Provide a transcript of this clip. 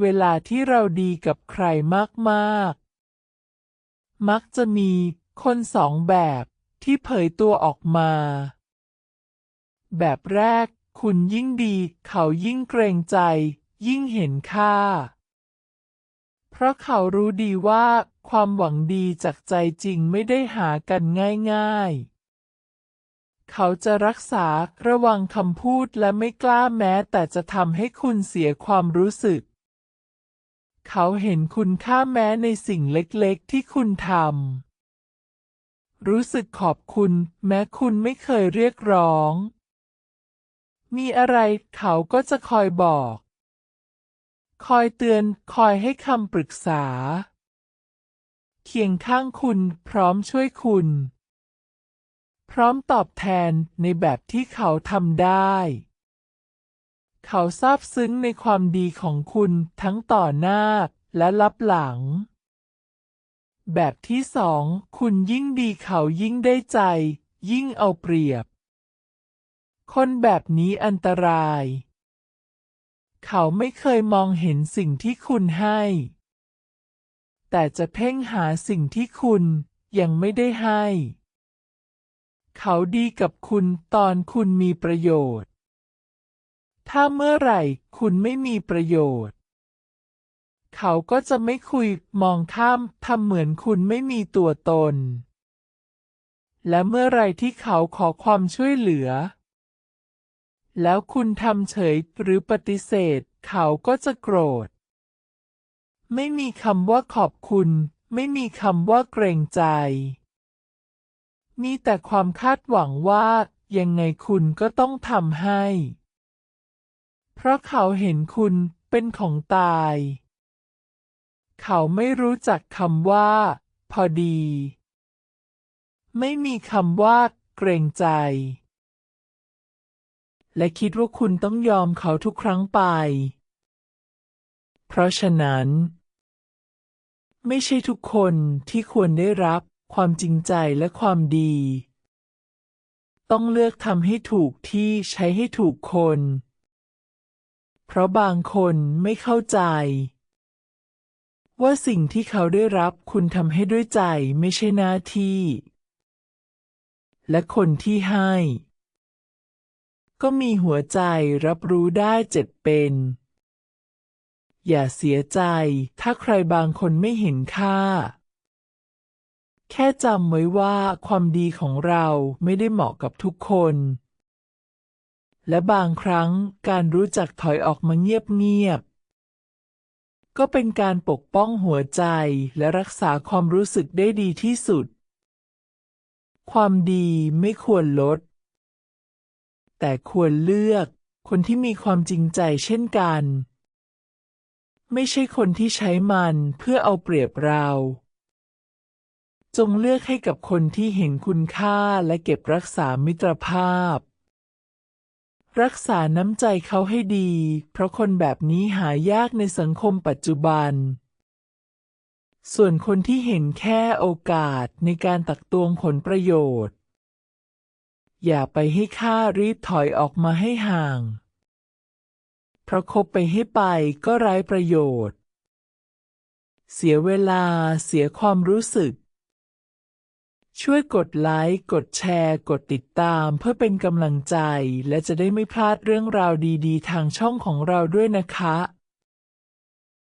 เวลาที่เราดีกับใครมากๆ มักจะมีคนสองแบบที่เผยตัวออกมา แบบแรก คุณยิ่งดีเขายิ่งเกรงใจ ยิ่งเห็นค่า เพราะเขารู้ดีว่าความหวังดีจากใจจริงไม่ได้หากันง่ายๆเขาจะรักษาระวังคำพูดและไม่กล้าแม้แต่จะทำให้คุณเสียความรู้สึก เขาเห็นคุณค่าแม้ในสิ่งเล็กๆ ที่คุณทำ รู้สึกขอบคุณ แม้คุณไม่เคยเรียกร้อง มีอะไรเขาก็จะคอยบอก คอยเตือน คอยให้คำปรึกษา เคียงข้างคุณพร้อมช่วยคุณ พร้อมตอบแทนในแบบที่เขาทำได้ เขาซาบซึ้งในความดีของคุณทั้งต่อหน้าและลับหลัง แบบที่สอง คุณยิ่งดีเขายิ่งได้ใจ ยิ่งเอาเปรียบ คนแบบนี้อันตราย เขาไม่เคยมองเห็นสิ่งที่คุณให้ แต่จะเพ่งหาสิ่งที่คุณยังไม่ได้ให้ เขาดีกับคุณตอนคุณมีประโยชน์ ถ้าเมื่อไหร่คุณไม่มีประโยชน์ เขาก็จะไม่คุยมองข้ามทำเหมือนคุณไม่มีตัวตน และเมื่อไรที่เขาขอความช่วยเหลือ แล้วคุณทำเฉยหรือปฏิเสธ เขาก็จะโกรธ ไม่มีคำว่าขอบคุณ ไม่มีคำว่าเกรงใจ มีแต่ความคาดหวังว่ายังไงคุณก็ต้องทำให้ ราะเขาเห็นคุณเป็นของตาย เขาไม่รู้จักคำว่า พอดี ไม่มีคำว่า เกรงใจ และคิดว่าคุณต้องยอมเขาทุกครั้งไป เพราะฉะนั้น ไม่ใช่ทุกคนที่ควรได้รับความจริงใจและความดี ต้องเลือกทำให้ถูกที่ใช้ให้ถูกคน เพราะบางคนไม่เข้าใจ ว่าสิ่งที่เขาได้รับคุณทำให้ด้วยใจไม่ใช่หน้าที่ และคนที่ให้ ก็มีหัวใจรับรู้ได้เจ็ดเป็น อย่าเสียใจถ้าใครบางคนไม่เห็นค่า แค่จำไว้ว่าความดีของเราไม่ได้เหมาะกับทุกคน และบางครั้งการรู้จักถอยออกมาเงียบๆ ก็เป็นการปกป้องหัวใจและรักษาความรู้สึกได้ดีที่สุด ความดีไม่ควรลด แต่ควรเลือกคนที่มีความจริงใจเช่นกัน ไม่ใช่คนที่ใช้มันเพื่อเอาเปรียบเรา จงเลือกให้กับคนที่เห็นคุณค่าและเก็บรักษามิตรภาพ รักษาน้ำใจเขาให้ดี เพราะคนแบบนี้หายากในสังคมปัจจุบัน ส่วนคนที่เห็นแค่โอกาสในการตักตวงผลประโยชน์ อย่าไปให้ค่ารีบถอยออกมาให้ห่าง เพราะคบไปให้ไปก็ไร้ประโยชน์ เสียเวลาเสียความรู้สึก ช่วยกดไลค์ กดแชร์ กดติดตามเพื่อเป็นกำลังใจ และจะได้ไม่พลาดเรื่องราวดีๆ ทางช่องของเราด้วยนะคะ